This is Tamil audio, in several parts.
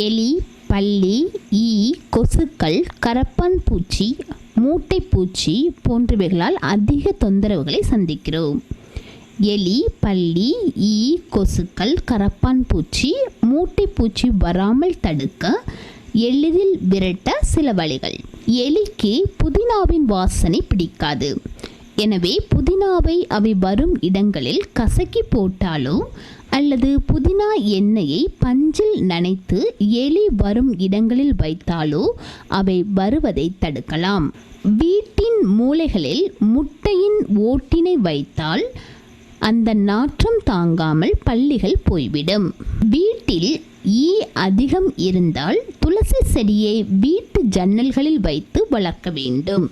எலி பல்லி ஈ கொசுக்கள் கரப்பான் பூச்சி மூட்டைப்பூச்சி போன்றவைகளால் அதிக தொந்தரவுகளை சந்திக்கிறோம். எலி பல்லி ஈ கொசுக்கள் கரப்பான் பூச்சி மூட்டைப்பூச்சி வராமல் தடுக்க எளிதில் விரட்ட சில வழிகள். எலிக்கு புதினாவின் வாசனை பிடிக்காது. எனவே புதினாவை அவை வரும் இடங்களில் கசக்கி போட்டாலோ அல்லது புதினா எண்ணெயை பஞ்சில் நனைத்து எலி வரும் இடங்களில் வைத்தாலோ அவை வருவதை தடுக்கலாம். வீட்டின் மூலைகளில் முட்டையின் ஓட்டினை வைத்தால் அந்த நாற்றம் தாங்காமல் பள்ளிகள் போய்விடும். வீட்டில் ஈ அதிகம் இருந்தால் துளசி செடியை வீட்டு ஜன்னல்களில் வைத்து வளர்க்க வேண்டும்.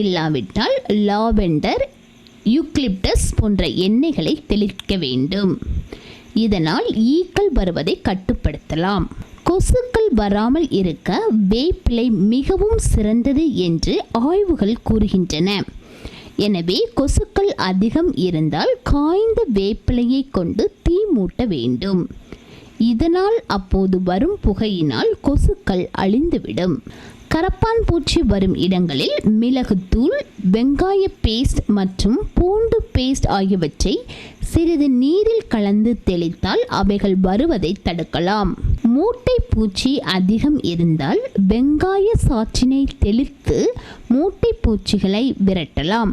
இல்லாவிட்டால் லாவெண்டர் யூக்லிப்டஸ் போன்ற எண்ணெய்களை தெளிக்க வேண்டும். இதனால் ஈக்கள் வருவதை கட்டுப்படுத்தலாம். கொசுக்கள் வராமல் இருக்க வேப்பிலை மிகவும் சிறந்தது என்று ஆய்வுகள் கூறுகின்றன. எனவே கொசுக்கள் அதிகம் இருந்தால் காய்ந்த வேப்பிலையை கொண்டு தீ மூட்ட வேண்டும். இதனால் அப்போது வரும் புகையினால் கொசுக்கள் அழிந்துவிடும். கரப்பான் பூச்சி வரும் இடங்களில் மிளகுத்தூள் வெங்காய பேஸ்ட் மற்றும் பூண்டு பேஸ்ட் ஆகியவற்றை சிறிது நீரில் கலந்து தெளித்தால் அவைகள் வருவதை தடுக்கலாம். மூட்டை பூச்சி அதிகம் இருந்தால் வெங்காய சாற்றினை தெளித்து மூட்டை பூச்சிகளை விரட்டலாம்.